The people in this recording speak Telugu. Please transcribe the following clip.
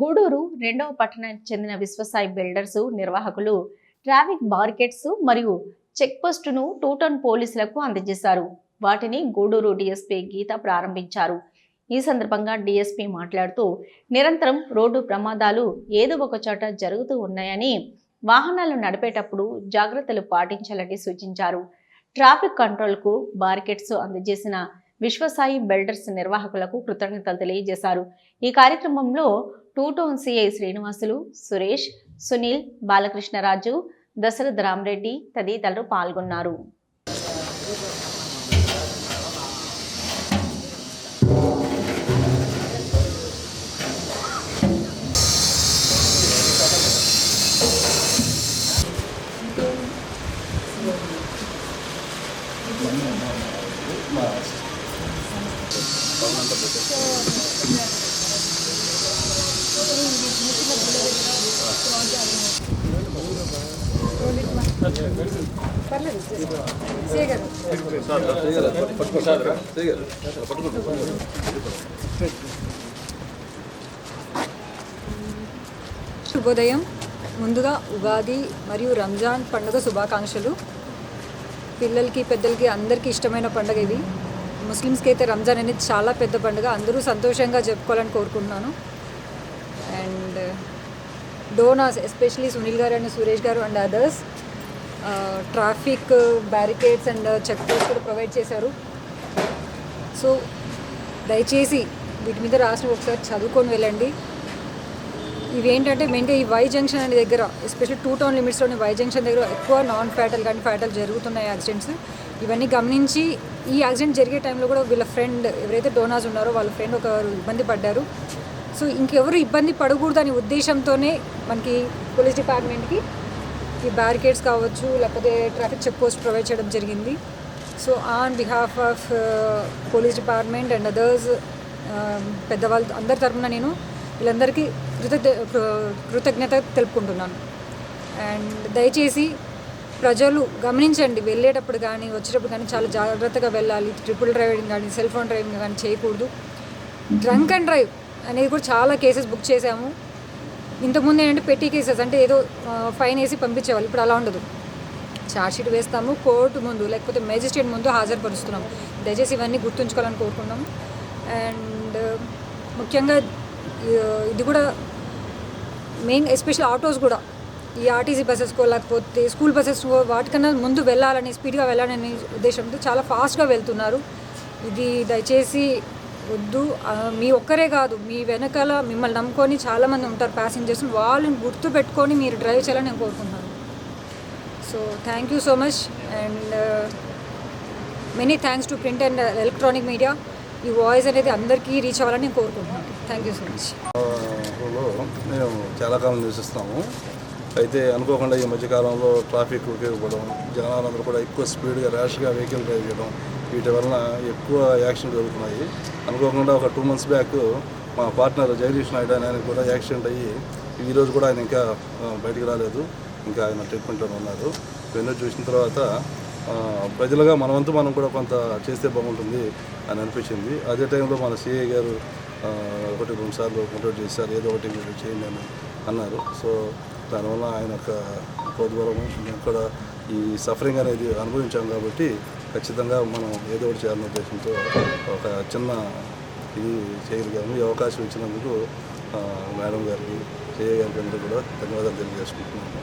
గూడూరు రెండవ పట్టణానికి చెందిన విశ్వసాయి బిల్డర్స్ నిర్వాహకులు ట్రాఫిక్ బార్కెట్స్ మరియు చెక్ పోస్టును పోలీసులకు అందజేశారు. వాటిని గూడూరు డిఎస్పీ గీత ప్రారంభించారు. ఈ సందర్భంగా డిఎస్పీ మాట్లాడుతూ నిరంతరం రోడ్డు ప్రమాదాలు ఏదో ఒక చోట జరుగుతూ ఉన్నాయని వాహనాలు నడిపేటప్పుడు జాగ్రత్తలు పాటించాలని సూచించారు. ట్రాఫిక్ కంట్రోల్కు బార్కెట్స్ అందజేసిన విశ్వసాయి బిల్డర్స్ నిర్వాహకులకు కృతజ్ఞతలు తెలియజేశారు. ఈ కార్యక్రమంలో two town CI Srinivasulu Suresh Sunil Balakrishnaraju Dasaratha Ramareddy తదితరులు పాల్గొన్నారు. శుభోదయం. ముందుగా ఉగాది మరియు రంజాన్ పండుగ శుభాకాంక్షలు. పిల్లలకి పెద్దలకి అందరికీ ఇష్టమైన పండుగ ఇది. ముస్లిమ్స్కి అయితే రంజాన్ అనేది చాలా పెద్ద పండుగ. అందరూ సంతోషంగా చెప్పుకోవాలని కోరుకుంటున్నాను. డోనాస్ ఎస్పెషలీ సునీల్ గారు అండ్ సురేష్ గారు and others traffic barricades and check post కూడా ప్రొవైడ్ చేశారు. సో దయచేసి వీటి మీద రాసిన ఒకసారి చదువుకొని వెళ్ళండి. ఇవేంటంటే మెయిన్గా ఈ వై జంక్షన్ అనే దగ్గర ఎస్పెషల్లీ టూ టౌన్ లిమిట్స్లోని వై జంక్షన్ దగ్గర ఎక్కువ నాన్ ఫ్యాటల్ కానీ ఫ్యాటల్ జరుగుతున్నాయి యాక్సిడెంట్స్ ఇవన్నీ గమనించి ఈ యాక్సిడెంట్ జరిగే టైంలో కూడా వీళ్ళ ఫ్రెండ్ ఎవరైతే డోనాస్ ఉన్నారో వాళ్ళ ఫ్రెండ్ ఒక ఇబ్బంది పడ్డారు. సో ఇంకెవరు ఇబ్బంది పడకూడదు అనే ఉద్దేశంతోనే మనకి పోలీస్ డిపార్ట్మెంట్కి ఈ బ్యారికేడ్స్ కావచ్చు లేకపోతే ట్రాఫిక్ చెక్ పోస్ట్ ప్రొవైడ్ చేయడం జరిగింది. So on behalf of police department and others పెద్దవాళ్ళు అందరి తరఫున నేను వీళ్ళందరికీ కృతజ్ఞ కృతజ్ఞత తెలుపుకుంటున్నాను. అండ్ దయచేసి ప్రజలు గమనించండి వెళ్ళేటప్పుడు కానీ వచ్చేటప్పుడు కానీ చాలా జాగ్రత్తగా వెళ్ళాలి. ట్రిపుల్ డ్రైవింగ్ కానీ సెల్ ఫోన్ డ్రైవింగ్ కానీ చేయకూడదు. డ్రంక్ అండ్ డ్రైవ్ అనేది కూడా చాలా కేసెస్ బుక్ చేశాము. ఇంతకుముందు ఏంటంటే పెట్టి కేసెస్ అంటే ఏదో ఫైన్ వేసి పంపించేవాళ్ళు. ఇప్పుడు అలా ఉండదు. షీట్ వేస్తాము కోర్టు ముందు లేకపోతే మేజిస్ట్రేట్ ముందు హాజరుపరుస్తున్నాం దయచేసి ఇవన్నీ గుర్తుంచుకోవాలని కోరుకున్నాం అండ్ ముఖ్యంగా ఇది కూడా మెయిన్ ఎస్పెషల్ ఆటోస్ కూడా. ఈ ఆర్టీసీ బస్సెస్కో లేకపోతే స్కూల్ బస్సెస్ వాటికన్నా ముందు వెళ్ళాలని స్పీడ్గా వెళ్ళాలని ఉద్దేశంతో చాలా ఫాస్ట్గా వెళ్తున్నారు. ఇది దయచేసి వద్దు. మీ ఒక్కరే కాదు మీ వెనకాల మిమ్మల్ని నమ్ముకొని చాలామంది ఉంటారు ప్యాసింజర్స్ వాళ్ళని గుర్తు పెట్టుకొని మీరు డ్రైవ్ చేయాలని నేను కోరుకుంటున్నాను. So thank you so much and many thanks to print and electronic media ఈ వాయిస్ అనేది అందరికీ రీచ్ అవ్వాలని నేను కోరుకుంటున్నాను. థ్యాంక్ యూ సో మచ్ మేము చాలా కాలం నివసిస్తాము అయితే అనుకోకుండా ఈ మధ్యకాలంలో ట్రాఫిక్ ఉపయోగపడడం జనాలందరూ కూడా ఎక్కువ స్పీడ్గా ర్యాష్గా వెహికల్ డ్రైవ్ చేయడం వీటి వలన ఎక్కువ యాక్సిడెంట్ జరుగుతున్నాయి. అనుకోకుండా ఒక టూ మంత్స్ బ్యాక్ మా పార్ట్నర్ జగదీష్ నాయుడు అని ఆయన కూడా యాక్సిడెంట్ అయ్యి ఈరోజు కూడా ఆయన ఇంకా బయటికి రాలేదు. ఇంకా ఆయన ట్రీట్మెంట్లో ఉన్నారు. ఇవన్నీ చూసిన తర్వాత ప్రజలుగా మనవంతు మనం కూడా కొంత చేస్తే బాగుంటుంది అని అనిపించింది. అదే టైంలో మన సిఐ గారు ఒకటి రెండు సార్లు కంట్రోల్ చేశారు. ఏదో ఒకటి మీరు చేయండి అని అన్నారు. సో దానివల్ల ఆయన యొక్క కోద్వరము కూడా ఈ సఫరింగ్ అనేది అనుభవించాం కాబట్టి ఖచ్చితంగా మనం ఏదో ఒకటి చేయాలనే ఉద్దేశంతో ఒక చిన్న ఇది చేయగలిగాము. ఈ అవకాశం ఇచ్చినందుకు మేడం గారికి సిఐ అందరూ కూడా ధన్యవాదాలు తెలియజేసుకుంటున్నాము